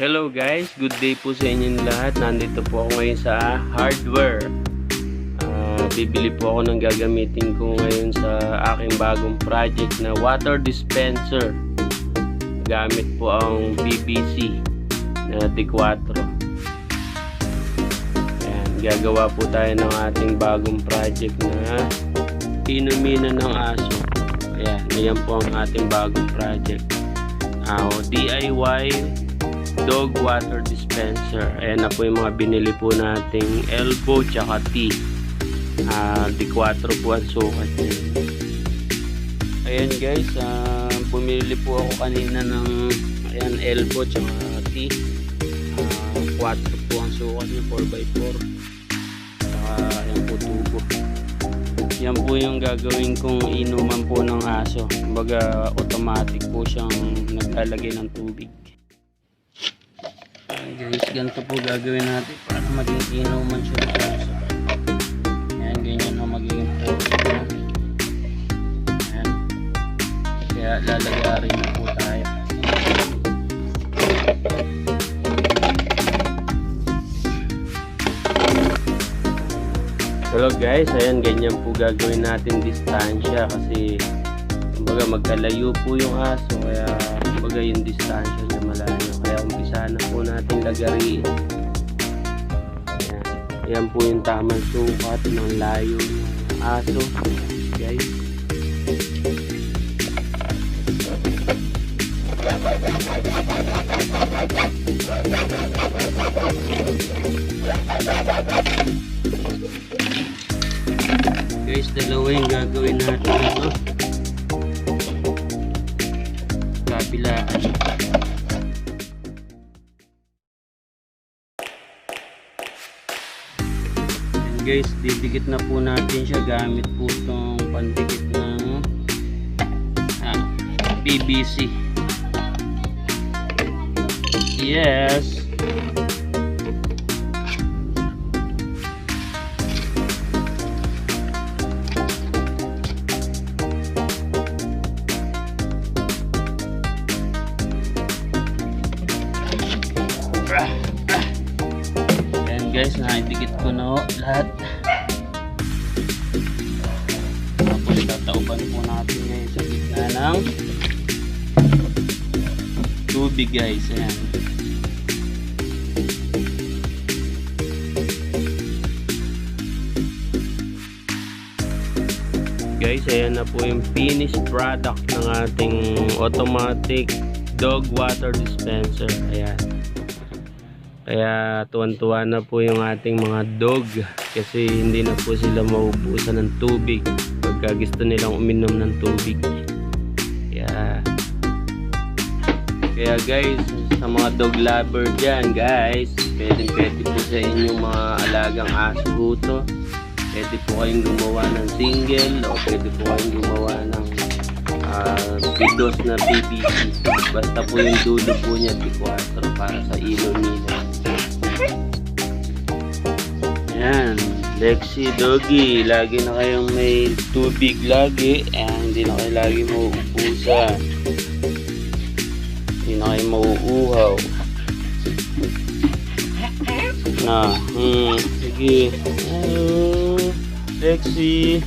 Hello guys, good day po sa inyong lahat. Nandito po ako ngayon sa hardware. Ah, bibili po ako ng gagamitin ko ngayon sa aking bagong project na water dispenser. Gamit po ang BBC na D4. Ayan, gagawa po tayo ng ating bagong project na inuminan ng aso. Ayan, ayan po ang ating bagong project. Ah, DIY dog water dispenser. Ayan na po yung mga binili po nating elbow tsaka T. Ah, D4 po ang sukat niya. Ayan guys, ah, bumili po ako kanina ng ayan, elbow tsaka T. Ah, 4 po ang sukat niya, 4x4. Tsaka ayan tubo. Yan po yung gagawin kong inuman po ng aso. Kumbaga automatic po siyang naglalagay ng tubig. Guys, ganito po gagawin natin para maging inuman siya ng aso. Ayan, ganyan na magiging force niya. Ayan. Kaya lalagarin na po tayo. Hello guys, ayan ganyan po gagawin natin distansya kasi kumbaga magkalayo po yung aso kaya kumbaga yung distansya niya malayo kaya umpisa na po natin lagariin ayan. Po yung tamang sukat ng layo ng aso. Guys guys dalawa yung gagawin natin ito guys didikit na po natin siya. Gamit po itong pandikit ng ah, BBC yes guys, naidikit ko na lahat. Tapos tatauban po natin ngayon sa gitna ng tubig guys. Ayan. Guys, ayan na po yung finished product ng ating automatic dog water dispenser. Ayan. Kaya tuwan-tuwa na po yung ating mga dog kasi hindi na po sila maubusan ng tubig pagka gusto nilang uminom ng tubig. Kaya Kaya guys, sa mga dog lover dyan guys, pwede pwede po sa inyong mga alagang aso to. Pwede po kayong gumawa ng single o pwede po kayong gumawa ng uh, pidos na PVC. Basta po yung dulo po niya, T4 para sa ilong nila. Yan. Lexi Doggy. Lagi na kayong may tubig lagi. Ayan, hindi na kayo lagi mauubusan. Hindi na kayo mauuhaw. Na, hmm, sige. Ayun. Lexi.